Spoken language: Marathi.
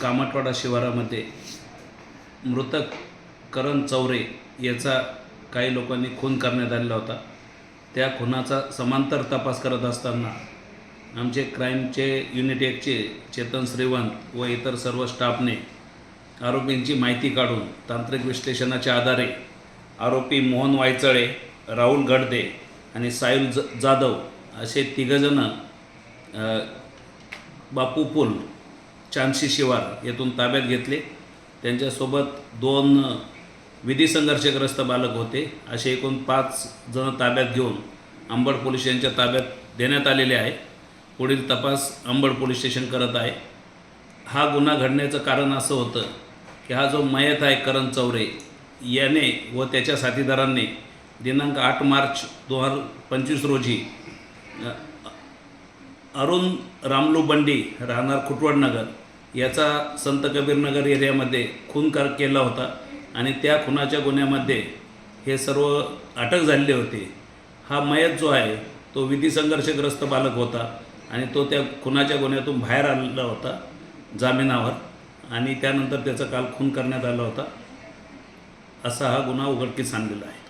कामटवाडा शिवारामध्ये मृतक करण चौरे याचा काही लोकांनी खून करण्यात आलेला होता. त्या खुनाचा समांतर तपास करत असताना आमचे क्राईमचे युनिट एकचे चेतन श्रीवंत व इतर सर्व स्टाफने आरोपींची माहिती काढून तांत्रिक विश्लेषणाच्या आधारे आरोपी मोहन वायचळे राहुल गडदे आणि सायुल ज जाधव असे तिघंजणं बापू पुल चांदशी शिवार येथून ताब्यात घेतले. त्यांच्यासोबत दोन विधी संघर्षग्रस्त बालक होते. असे एकूण पाच जण ताब्यात घेऊन अंबड पोलीस स्टेशनच्या ताब्यात देण्यात आलेले आहे. पुढील तपास अंबड पोलीस स्टेशन करत आहे. हा गुन्हा घडण्याचं कारण असं होतं की हा जो मयत आहे करण चौरे याने व त्याच्या साथीदारांनी दिनांक आठ मार्च दोन हजार पंचवीस रोजी अरुण रामलू बंडी राहणार खुटवडनगर याचा संत कबीरनगर एरियामध्ये खूनकार केला होता आणि त्या खुनाच्या गुन्ह्यामध्ये हे सर्व अटक झालेले होते. हा मयत जो आहे तो विधी संघर्षग्रस्त बालक होता आणि तो त्या खुनाच्या गुन्ह्यातून बाहेर आलेला होता जामिनावर आणि त्यानंतर त्याचा काल खून करण्यात आला होता. असा हा गुन्हा उघडकीस आणलेला आहे.